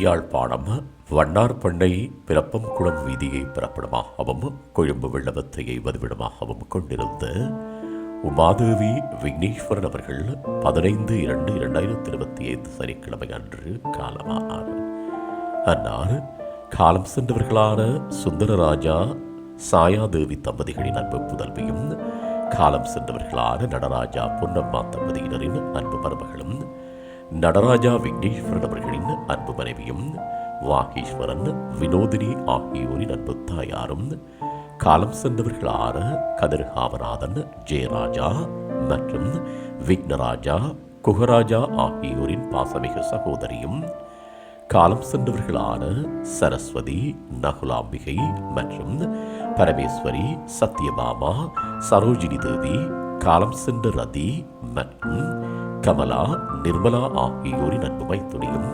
யாழ்ப்பாணம் வண்ணார்பண்ணை பிறப்பம்குளம் வீதியை பிறப்பிடமாகவும் கொழும்பு வெள்ளவத்தையை வதிவிடமாகவும் கொண்டிருந்த உமாதேவி விக்னேஸ்வரன் அவர்கள் பதினைந்து இரண்டு இரண்டாயிரத்தி இருபத்தி ஐந்து சனிக்கிழமை அன்று காலமானார். அன்னார் காலம் சென்றவர்களான சுந்தரராஜா சாயாதேவி தம்பதிகளின் அன்பு புதல்வியும் காலம் சென்றவர்களான நடராஜா பொன்னம்மா தம்பதியினரின் அன்பு மருமகளும் நடராஜா விக்னேஸ்வரன் அவர்களின் அன்பு மனைவியும் வாகீஸ்வரன் வினோதினி ஆகியோரின் அன்பு தாயாரும் காலம் சென்றவர்களான கதிர்காமநாதன் ஜெயராஜா மற்றும் விக்னராஜா குகராஜா ஆகியோரின் பாசமிகு சகோதரியும் காலம் சென்றவர்களான சரஸ்வதி நகுலாம்பிகை மற்றும் பரமேஸ்வரி சத்யபாமா சரோஜினி தேவி காலம் சென்ற ரதி மற்றும் கமலா நிர்மலா ஆகியோரின் அன்புமை துணியும்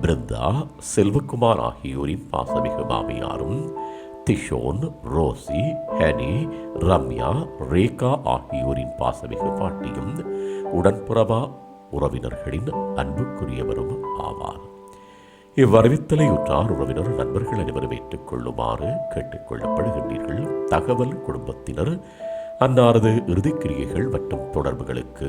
பிருந்தா செல்வகுமார் ஆகியோரின் பாசமிகு மாமியாரும் திஷோன் ரோசி ஹனி ரம்யா ரேகா ஆகியோரின் பாசமிகு பாட்டியும் உடன்புறவா உறவினர்களின் அன்புக்குரியவரும் ஆவார். இவ்வறிவித்தலை உற்றார் உறவினர் நண்பர்கள் அனைவரும் ஏற்றுக்கொள்ளுமாறு கேட்டுக்கொள்ளப்படுகின்றீர்கள். தகவல் குடும்பத்தினர் அன்னாரது இறுதிக்கிரியைகள் மற்றும் தொடர்புகளுக்கு